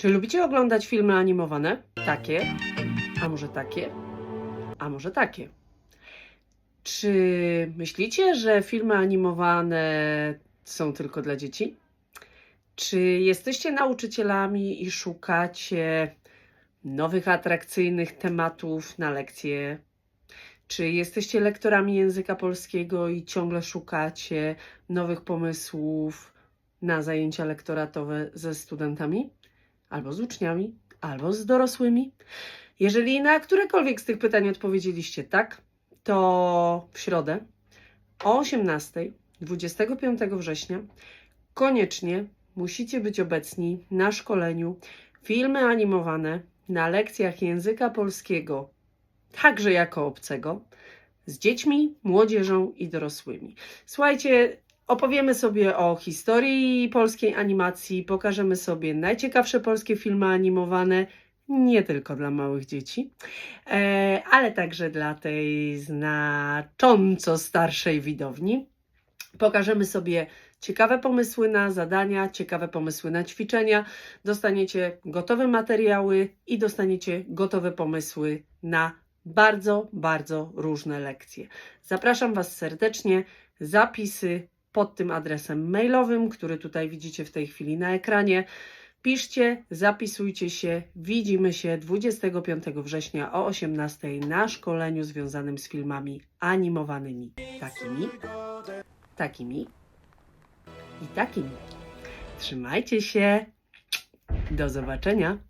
Czy lubicie oglądać filmy animowane? Takie, a może takie, a może takie. Czy myślicie, że filmy animowane są tylko dla dzieci? Czy jesteście nauczycielami i szukacie nowych, atrakcyjnych tematów na lekcje? Czy jesteście lektorami języka polskiego i ciągle szukacie nowych pomysłów na zajęcia lektoratowe ze studentami? Albo z uczniami, albo z dorosłymi? Jeżeli na którekolwiek z tych pytań odpowiedzieliście tak, to w środę o 18, 25 września koniecznie musicie być obecni na szkoleniu filmy animowane na lekcjach języka polskiego, także jako obcego, z dziećmi, młodzieżą i dorosłymi. Słuchajcie, opowiemy sobie o historii polskiej animacji, pokażemy sobie najciekawsze polskie filmy animowane, nie tylko dla małych dzieci, e, ale także dla tej znacząco starszej widowni. Pokażemy sobie ciekawe pomysły na zadania, ciekawe pomysły na ćwiczenia. Dostaniecie gotowe materiały i dostaniecie gotowe pomysły na bardzo, bardzo różne lekcje. Zapraszam Was serdecznie. Zapisy pod tym adresem mailowym, który tutaj widzicie w tej chwili na ekranie. Piszcie, zapisujcie się. Widzimy się 25 września o 18 na szkoleniu związanym z filmami animowanymi. Takimi, takimi i takimi. Trzymajcie się. Do zobaczenia.